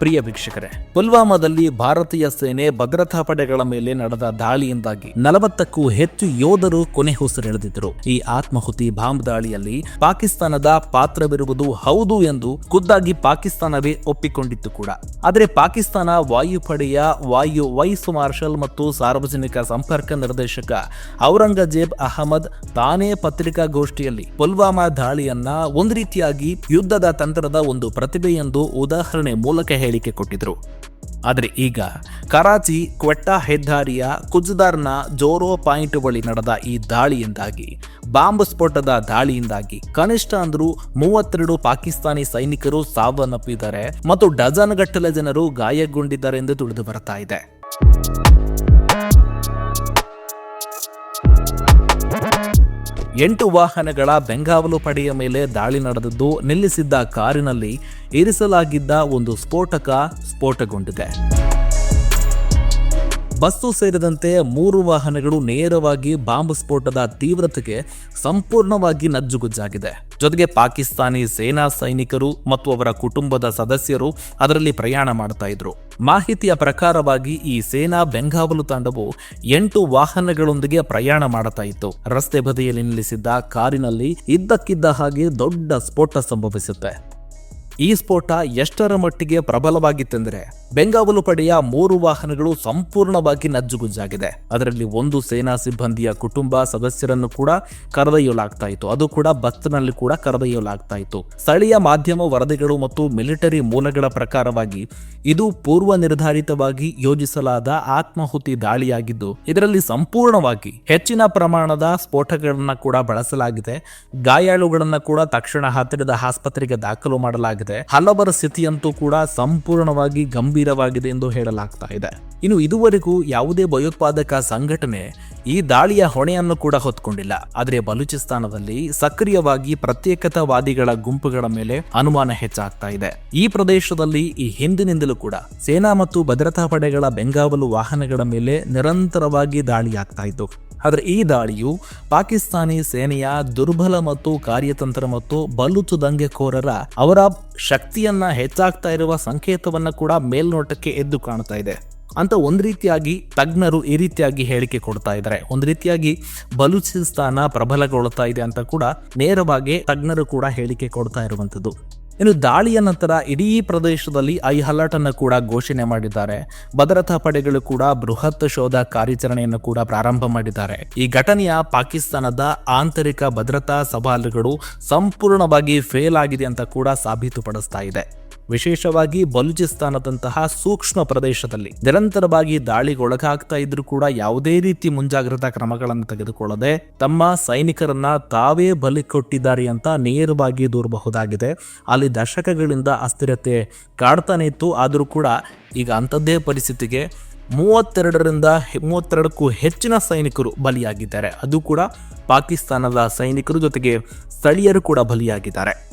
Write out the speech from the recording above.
ಪ್ರಿಯ ವೀಕ್ಷಕರೇ, ಪುಲ್ವಾಮಾದಲ್ಲಿ ಭಾರತೀಯ ಸೇನೆ ಭದ್ರತಾ ಪಡೆಗಳ ಮೇಲೆ ನಡೆದ ದಾಳಿಯಿಂದಾಗಿ ನಲವತ್ತಕ್ಕೂ ಹೆಚ್ಚು ಯೋಧರು ಕೊನೆ ಉಸಿರೆಳೆದಿದ್ದರು. ಈ ಆತ್ಮಾಹುತಿ ಬಾಂಬ್ ದಾಳಿಯಲ್ಲಿ ಪಾಕಿಸ್ತಾನದ ಪಾತ್ರವಿರುವುದು ಹೌದು ಎಂದು ಖುದ್ದಾಗಿ ಪಾಕಿಸ್ತಾನವೇ ಒಪ್ಪಿಕೊಂಡಿತ್ತು ಕೂಡ. ಆದರೆ ಪಾಕಿಸ್ತಾನ ವಾಯುಪಡೆಯ ವಾಯು ವೈಸ್ ಮಾರ್ಷಲ್ ಮತ್ತು ಸಾರ್ವಜನಿಕ ಸಂಪರ್ಕ ನಿರ್ದೇಶಕ ಔರಂಗಜೇಬ್ ಅಹಮದ್ ತಾನೇ ಪತ್ರಿಕಾಗೋಷ್ಠಿಯಲ್ಲಿ ಪುಲ್ವಾಮಾ ದಾಳಿಯನ್ನ ಒಂದು ರೀತಿಯಾಗಿ ಯುದ್ಧದ ತಂತ್ರದ ಒಂದು ಪ್ರತಿಭೆ ಎಂದು ಉದಾಹರಣೆ ಮೂಲಕ ಹೇಳಿಕೆ ಕೊಟ್ಟಿದ್ರು. ಆದರೆ ಈಗ ಕರಾಚಿ ಕ್ವೆಟ್ಟಾ ಹೆದ್ದಾರಿಯ ಕುಜ್ದಾರ್ನ ಜೋರೋ ಪಾಯಿಂಟ್ ಬಳಿ ನಡೆದ ಈ ದಾಳಿಯಿಂದಾಗಿ, ಬಾಂಬ್ ಸ್ಫೋಟದ ದಾಳಿಯಿಂದಾಗಿ ಕನಿಷ್ಠ ಅಂದ್ರೂ ಮೂವತ್ತೆರಡು ಪಾಕಿಸ್ತಾನಿ ಸೈನಿಕರು ಸಾವನ್ನಪ್ಪಿದ್ದಾರೆ ಮತ್ತು ಡಜನ್ ಗಟ್ಟಲೆ ಜನರು ಗಾಯಗೊಂಡಿದ್ದಾರೆ ಎಂದು ತಿಳಿದು ಬರ್ತಾ ಇದೆ. ಎಂಟು ವಾಹನಗಳ ಬೆಂಗಾವಲು ಪಡೆಯ ಮೇಲೆ ದಾಳಿ ನಡೆದದ್ದು ನಿಲ್ಲಿಸಿದ್ದ ಕಾರಿನಲ್ಲಿ ಇರಿಸಲಾಗಿದ್ದ ಒಂದು ಸ್ಫೋಟಕ ಸ್ಫೋಟಗೊಂಡಿದೆ. ಬಸ್ಸು ಸೇರಿದಂತೆ ಮೂರು ವಾಹನಗಳು ನೇರವಾಗಿ ಬಾಂಬ್ ಸ್ಫೋಟದ ತೀವ್ರತೆಗೆ ಸಂಪೂರ್ಣವಾಗಿ ನಜ್ಜುಗುಜ್ಜಾಗಿದೆ. ಜೊತೆಗೆ ಪಾಕಿಸ್ತಾನಿ ಸೇನಾ ಸೈನಿಕರು ಮತ್ತು ಅವರ ಕುಟುಂಬದ ಸದಸ್ಯರು ಅದರಲ್ಲಿ ಪ್ರಯಾಣ ಮಾಡ್ತಾ ಇದ್ರು. ಮಾಹಿತಿಯ ಪ್ರಕಾರವಾಗಿ ಈ ಸೇನಾ ಬೆಂಗಾವಲು ತಂಡವು ಎಂಟು ವಾಹನಗಳೊಂದಿಗೆ ಪ್ರಯಾಣ ಮಾಡುತ್ತಾ ಇತ್ತು. ರಸ್ತೆ ಬದಿಯಲ್ಲಿ ನಿಲ್ಲಿಸಿದ್ದ ಕಾರಿನಲ್ಲಿ ಇದ್ದಕ್ಕಿದ್ದ ಹಾಗೆ ದೊಡ್ಡ ಸ್ಫೋಟ ಸಂಭವಿಸುತ್ತೆ. ಈ ಸ್ಫೋಟ ಎಷ್ಟರ ಮಟ್ಟಿಗೆ ಪ್ರಬಲವಾಗಿತ್ತೆಂದರೆ ಬೆಂಗಾವಲು ಪಡೆಯ ಮೂರು ವಾಹನಗಳು ಸಂಪೂರ್ಣವಾಗಿ ನಜ್ಜುಗುಜ್ಜಾಗಿದೆ ಅದರಲ್ಲಿ ಒಂದು ಸೇನಾ ಸಿಬ್ಬಂದಿಯ ಕುಟುಂಬ ಸದಸ್ಯರನ್ನು ಕೂಡ ಕರೆದೊಯ್ಯಲಾಗ್ತಾ ಇತ್ತು. ಅದು ಕೂಡ ಬಸ್ನಲ್ಲಿ ಕೂಡ ಕರೆದೊಯ್ಯಲಾಗ್ತಾ ಇತ್ತು ಸ್ಥಳೀಯ ಮಾಧ್ಯಮ ವರದಿಗಳು ಮತ್ತು ಮಿಲಿಟರಿ ಮೂಲಗಳ ಪ್ರಕಾರವಾಗಿ ಇದು ಪೂರ್ವ ನಿರ್ಧಾರಿತವಾಗಿ ಯೋಜಿಸಲಾದ ಆತ್ಮಾಹುತಿ ದಾಳಿಯಾಗಿದ್ದು, ಇದರಲ್ಲಿ ಸಂಪೂರ್ಣವಾಗಿ ಹೆಚ್ಚಿನ ಪ್ರಮಾಣದ ಸ್ಫೋಟಗಳನ್ನ ಕೂಡ ಬಳಸಲಾಗಿದೆ. ಗಾಯಾಳುಗಳನ್ನ ಕೂಡ ತಕ್ಷಣ ಹತ್ತಿರದ ಆಸ್ಪತ್ರೆಗೆ ದಾಖಲು ಮಾಡಲಾಗಿದೆ. ಹಲವರ ಸ್ಥಿತಿಯಂತೂ ಕೂಡ ಸಂಪೂರ್ಣವಾಗಿ ಗಂಭೀರವಾಗಿದೆ ಎಂದು ಹೇಳಲಾಗ್ತಾ ಇದೆ. ಇನ್ನು ಇದುವರೆಗೂ ಯಾವುದೇ ಭಯೋತ್ಪಾದಕ ಸಂಘಟನೆ ಈ ದಾಳಿಯ ಹೊಣೆಯನ್ನು ಕೂಡ ಹೊತ್ಕೊಂಡಿಲ್ಲ. ಆದರೆ ಬಲೂಚಿಸ್ತಾನದಲ್ಲಿ ಸಕ್ರಿಯವಾಗಿ ಪ್ರತ್ಯೇಕತಾವಾದಿಗಳ ಗುಂಪುಗಳ ಮೇಲೆ ಅನುಮಾನ ಹೆಚ್ಚಾಗ್ತಾ ಇದೆ. ಈ ಪ್ರದೇಶದಲ್ಲಿ ಈ ಹಿಂದಿನಿಂದಲೂ ಕೂಡ ಸೇನಾ ಮತ್ತು ಭದ್ರತಾ ಪಡೆಗಳ ಬೆಂಗಾವಲು ವಾಹನಗಳ ಮೇಲೆ ನಿರಂತರವಾಗಿ ದಾಳಿಯಾಗ್ತಾ ಇತ್ತು ಆದರೆ ಈ ದಾಳಿಯು ಪಾಕಿಸ್ತಾನಿ ಸೇನೆಯ ದುರ್ಬಲ ಮತ್ತು ಕಾರ್ಯತಂತ್ರ ಮತ್ತು ಬಲೂಚು ದಂಗೆಕೋರರ ಅವರ ಶಕ್ತಿಯನ್ನ ಹೆಚ್ಚಾಗ್ತಾ ಇರುವ ಸಂಕೇತವನ್ನ ಕೂಡ ಮೇಲ್ನೋಟಕ್ಕೆ ಎದ್ದು ಕಾಣ್ತಾ ಇದೆ. ಅಂತ ಒಂದು ರೀತಿಯಾಗಿ ತಜ್ಞರು ಈ ರೀತಿಯಾಗಿ ಹೇಳಿಕೆ ಕೊಡ್ತಾ ಇದ್ದಾರೆ. ಒಂದು ರೀತಿಯಾಗಿ ಬಲೂಚಿಸ್ತಾನ ಪ್ರಬಲಗೊಳ್ತಾ ಇದೆ ಅಂತ ಕೂಡ ನೇರವಾಗಿ ತಜ್ಞರು ಕೂಡ ಹೇಳಿಕೆ ಕೊಡ್ತಾ ಇರುವಂಥದ್ದು ಇನ್ನು ದಾಳಿಯ ನಂತರ ಇಡೀ ಪ್ರದೇಶದಲ್ಲಿ ಐ ಅಲರ್ಟ್ ಅನ್ನು ಕೂಡ ಘೋಷಣೆ ಮಾಡಿದ್ದಾರೆ. ಭದ್ರತಾ ಪಡೆಗಳು ಕೂಡ ಬೃಹತ್ ಶೋಧ ಕಾರ್ಯಾಚರಣೆಯನ್ನು ಕೂಡ ಪ್ರಾರಂಭ ಮಾಡಿದ್ದಾರೆ. ಈ ಘಟನೆಯ ಪಾಕಿಸ್ತಾನದ ಆಂತರಿಕ ಭದ್ರತಾ ಸವಾಲುಗಳು ಸಂಪೂರ್ಣವಾಗಿ ಫೇಲ್ ಆಗಿದೆ ಅಂತ ಕೂಡ ಸಾಬೀತುಪಡಿಸ್ತಾ ಇದೆ. ವಿಶೇಷವಾಗಿ ಬಲೂಚಿಸ್ತಾನದಂತಹ ಸೂಕ್ಷ್ಮ ಪ್ರದೇಶದಲ್ಲಿ ನಿರಂತರವಾಗಿ ದಾಳಿಗೊಳಗಾಗ್ತಾ ಇದ್ರೂ ಕೂಡ ಯಾವುದೇ ರೀತಿ ಮುಂಜಾಗ್ರತಾ ಕ್ರಮಗಳನ್ನು ತೆಗೆದುಕೊಳ್ಳದೆ ತಮ್ಮ ಸೈನಿಕರನ್ನ ತಾವೇ ಬಲಿ ಕೊಟ್ಟಿದ್ದಾರೆ ಅಂತ ನೇರವಾಗಿ ದೂರಬಹುದಾಗಿದೆ. ಅಲ್ಲಿ ದಶಕಗಳಿಂದ ಅಸ್ಥಿರತೆ ಕಾಡ್ತಾನೆ ಇತ್ತು. ಆದರೂ ಕೂಡ ಈಗ ಅಂಥದ್ದೇ ಪರಿಸ್ಥಿತಿಗೆ ಮೂವತ್ತೆರಡರಿಂದ ಮೂವತ್ತೆರಡಕ್ಕೂ ಹೆಚ್ಚಿನ ಸೈನಿಕರು ಬಲಿಯಾಗಿದ್ದಾರೆ. ಅದು ಕೂಡ ಪಾಕಿಸ್ತಾನದ ಸೈನಿಕರು ಜೊತೆಗೆ ಸ್ಥಳೀಯರು ಕೂಡ ಬಲಿಯಾಗಿದ್ದಾರೆ.